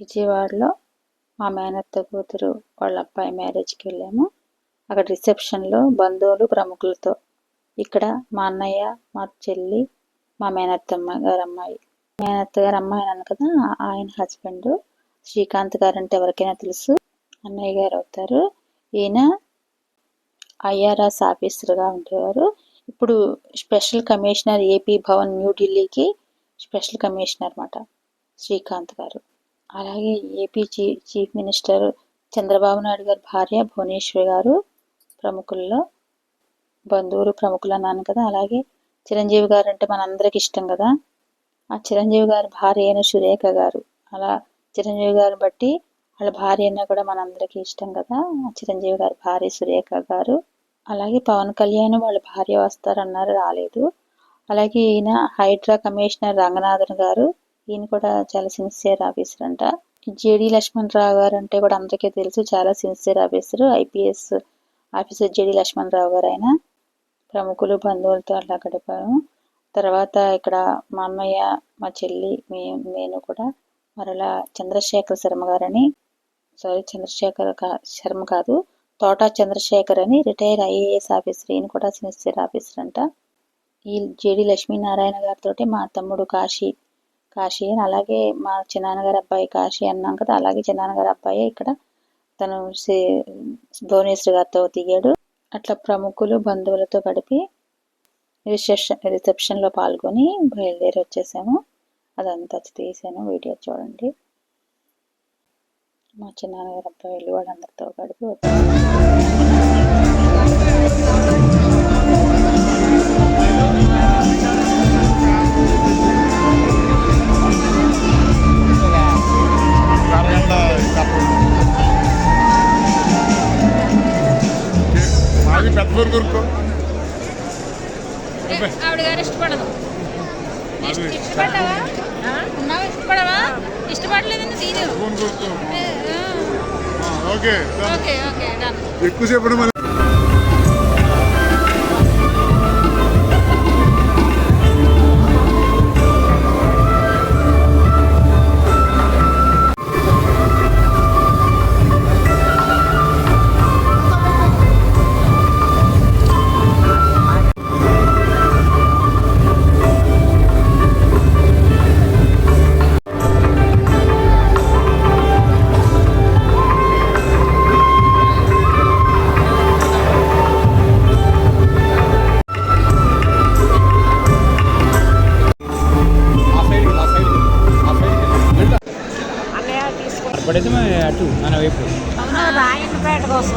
విజయవాడలో మా మేనత్త కూతురు వాళ్ళ అబ్బాయి మ్యారేజ్కి వెళ్ళాము. అక్కడ రిసెప్షన్లో బంధువులు ప్రముఖులతో ఇక్కడ మా అన్నయ్య మా చెల్లి మా మేనత్తమ్మ గారు అమ్మాయి. మేనత్త గారు అమ్మాయి అన్నాను కదా ఆయన హస్బెండ్ శ్రీకాంత్ గారు అంటే ఎవరికైనా తెలుసు. అన్నయ్య గారు అవుతారు. ఈయన ఐఆర్ఎస్ ఆఫీసర్గా ఉండేవారు. ఇప్పుడు స్పెషల్ కమిషనర్ ఏపీ భవన్ న్యూఢిల్లీకి స్పెషల్ కమిషనర్ అనమాట శ్రీకాంత్ గారు. అలాగే AP chief chief minister Chandrababu Naidu garu భార్య భువనేశ్వరి గారు ప్రముఖుల్లో బంధువులు ప్రముఖులు అన్నాను కదా. అలాగే చిరంజీవి గారు అంటే మనందరికి ఇష్టం కదా. ఆ చిరంజీవి గారి భార్య అయిన సురేఖ గారు. అలా చిరంజీవి గారు బట్టి వాళ్ళ భార్య అయినా కూడా మనందరికీ ఇష్టం కదా. ఆ చిరంజీవి గారి భార్య సురేఖ గారు. అలాగే పవన్ కళ్యాణ్ వాళ్ళ భార్య వస్తారన్నారు రాలేదు. అలాగే ఈయన హైడ్రా కమిషనర్ రంగనాథన్ గారు. ఈయన కూడా చాలా సిన్సియర్ ఆఫీసర్ అంట. జేడి లక్ష్మణ్ రావు గారు అంటే కూడా అందరికీ తెలుసు చాలా sincere officer IPS officer JD Lakshman Rao garu ఆయన. ప్రముఖులు బంధువులతో అలా గడిపాము తర్వాత ఇక్కడ మా అమ్మయ్య మా చెల్లి మే నేను కూడా మరలా చంద్రశేఖర్ శర్మ గారని సారీ చంద్రశేఖర్ కా- శర్మ కాదు తోటా చంద్రశేఖర్ అని రిటైర్ ఐఏఎస్ ఆఫీసర్ ఈయన కూడా సిన్సియర్ ఆఫీసర్ అంట. ఈ జేడి లక్ష్మీనారాయణ గారితో మా తమ్ముడు కాశీ కాశీ అని. అలాగే మా చిన్నాన్నగారి అబ్బాయి కాశీ అన్నాం కదా అలాగే చిన్నాన్నగారి అబ్బాయి ఇక్కడ తను సి- భువనేశ్వరి గారితో దిగాడు. అట్లా ప్రముఖులు బంధువులతో గడిపి రిసెప్షన్ రిసెప్షన్లో పాల్గొని బయలుదేరి వచ్చేసాము. అదంతా తీసాను. వీడియో చూడండి. మా చిన్నాన్నగారి అబ్బాయిలు వాళ్ళందరితో గడిపి వచ్చాము ఊరు ఆవిడ గారు ఇష్టపడదు. ఇష్టపడ్డావా? ఉన్నావా? ఇష్టపడవా? ఇష్టపడలేదని తీరు ఫోన్ కొరుకో ఓకే ఓకే ఓకే డన్ ఎక్కువసేపు మళ్ళీ అటు మన వైపు. రాయనపేట కోసం